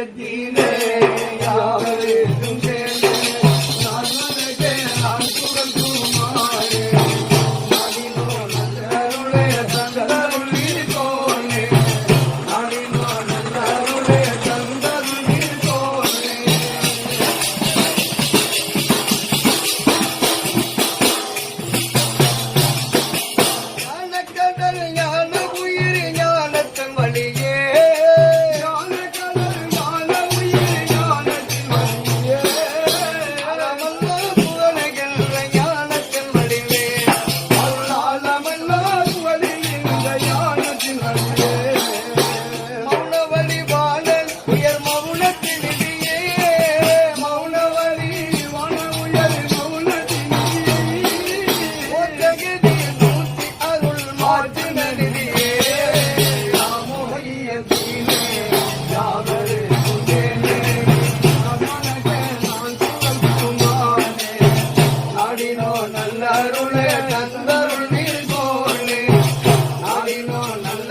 உலகத்திலே யாவரும்